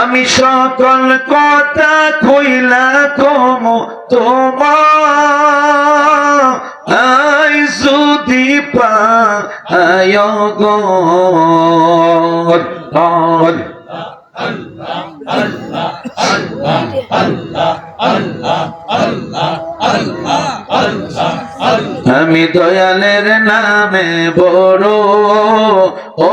আমি সকল কথা কইলা কম তোমার আই যদি পায় আমি দয়ালের নামে বড়। ও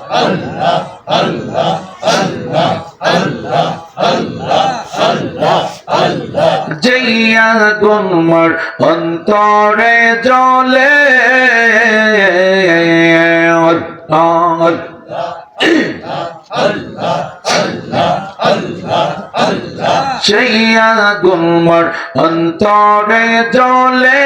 আগুন মোর অন্তরে জলে সেই আগুন মোর অন্তরে জলে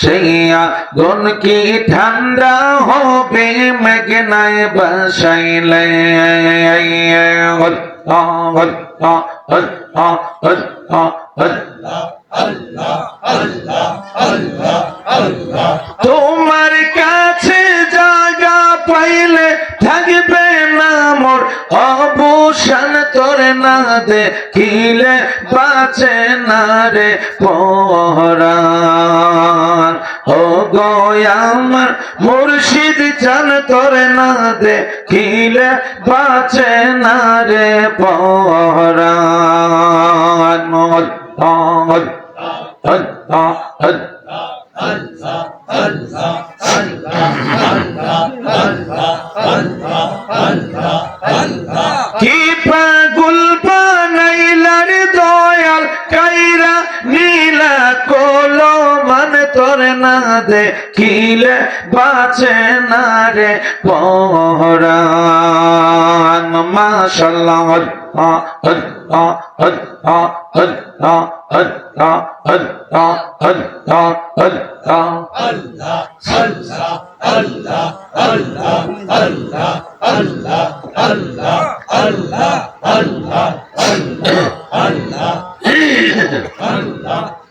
সেইয়া গুণ কি ঠান্ডা হবে? মেঘনায় বসাইলে। তোমার কাছে জায়গা পাইলে থাকবে না মোর। অবসান তোর না দেখিলে বাঁচে না রে পরাণ ও গয়ামার মুর্শিদ চান তোরে না দেখিলে বাঁচে না রে পরাণ। আল্লাহ। আল্লাহ। আল্লাহ। আল্লাহ। না দেখিলে বাঁচে না রে পরাণ মাশাল্লাহ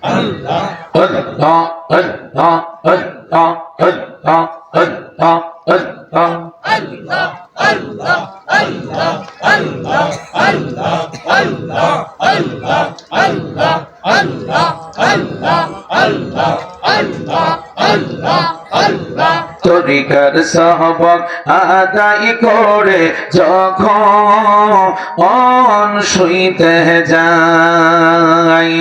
Allah তরিকার সহবক আদায় করে যখন অন শুইতে যায়।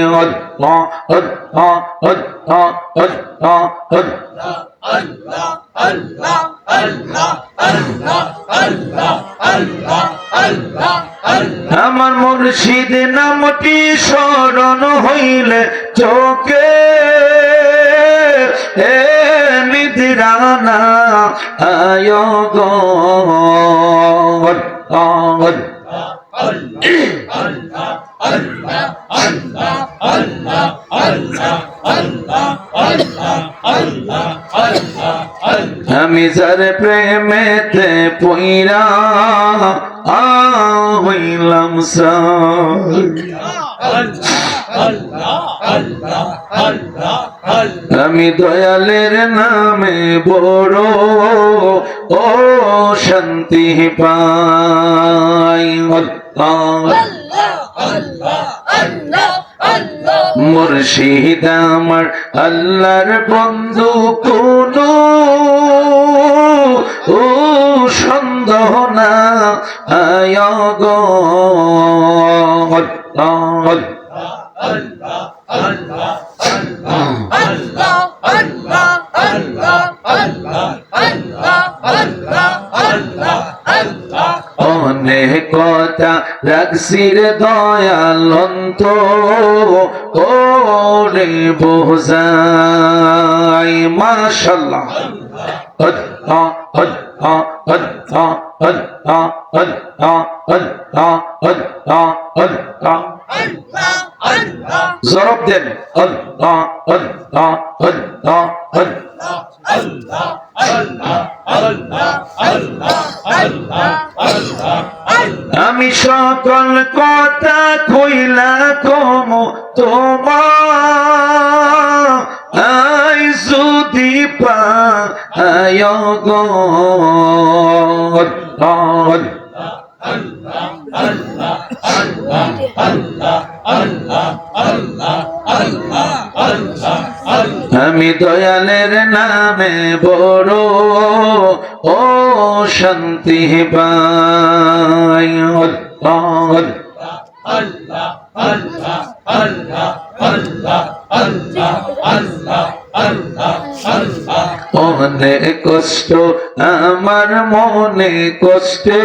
আমার মুর্শিদ নামটি স্মরণ হইলে চোখে এ নিদ্রানা আয়োগ Allah, Allah, Allah, Allah. আমি যার প্রেমেতে পইরা হইলাম আমি দয়ালের নামে বড় ও শান্তি পাই আল্লাহ আল্লাহ। মুর্শিদ আমার আল্লাহর বন্ধু কোন। ও সন্দেহ না আয় গো। অনেক কথা রাখছির দয়ালন্ত ওরে বোঝাই মাশাল্লাহ আল্লাহ আল্লাহ আল্লাহ আল্লাহ আল্লাহ আল্লাহ আল্লাহ আল্লাহ জরব দেন আল্লাহ আল্লাহ আল্লাহ আল্লাহ আল্লাহ আল্লাহ আল্লাহ আল্লাহ আল্লাহ আল্লাহ আমি সকল কথা কইলা কম তোমার আই যদি পায় গো আল্লাহ আল্লাহ আল্লাহ আল্লাহ আল্লাহ আল্লাহ আল্লাহ আমি দয়ালের নামে বড়, ও শান্তি পাই। আল্লাহ অনেক কষ্ট, আমার মনে কষ্টে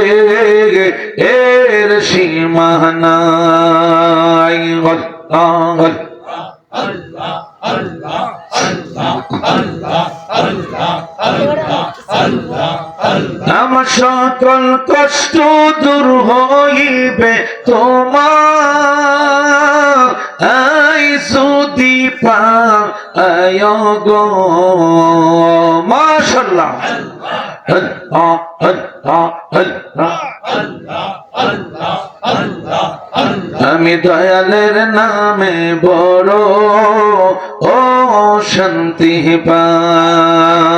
এর সীমা নাই। আল্লাহ আমার সকল কষ্ট দূর হইবে তোমার আই যদি পায় গো মাশাল্লাহ আল্লাহ আল্লাহ আল্লাহ আমি দয়ালের নামে বড় ও শান্তি পাই।